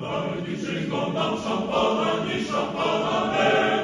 Dai di scingon dam champana, di champana,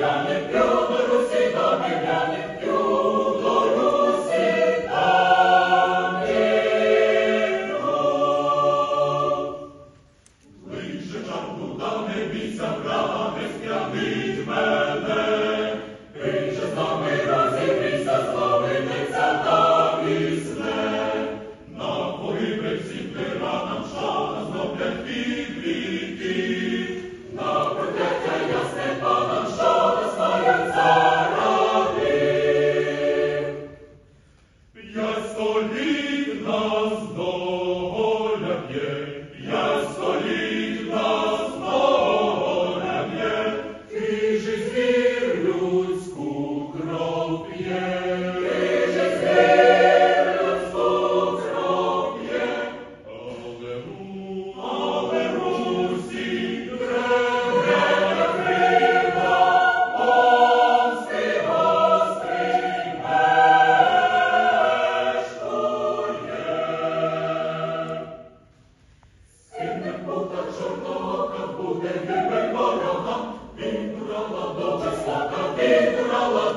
я не п'ю, я не п'ю, до Русі там вірно. Там не бійся, права, не спрямить мене. Богослава ти, Урала,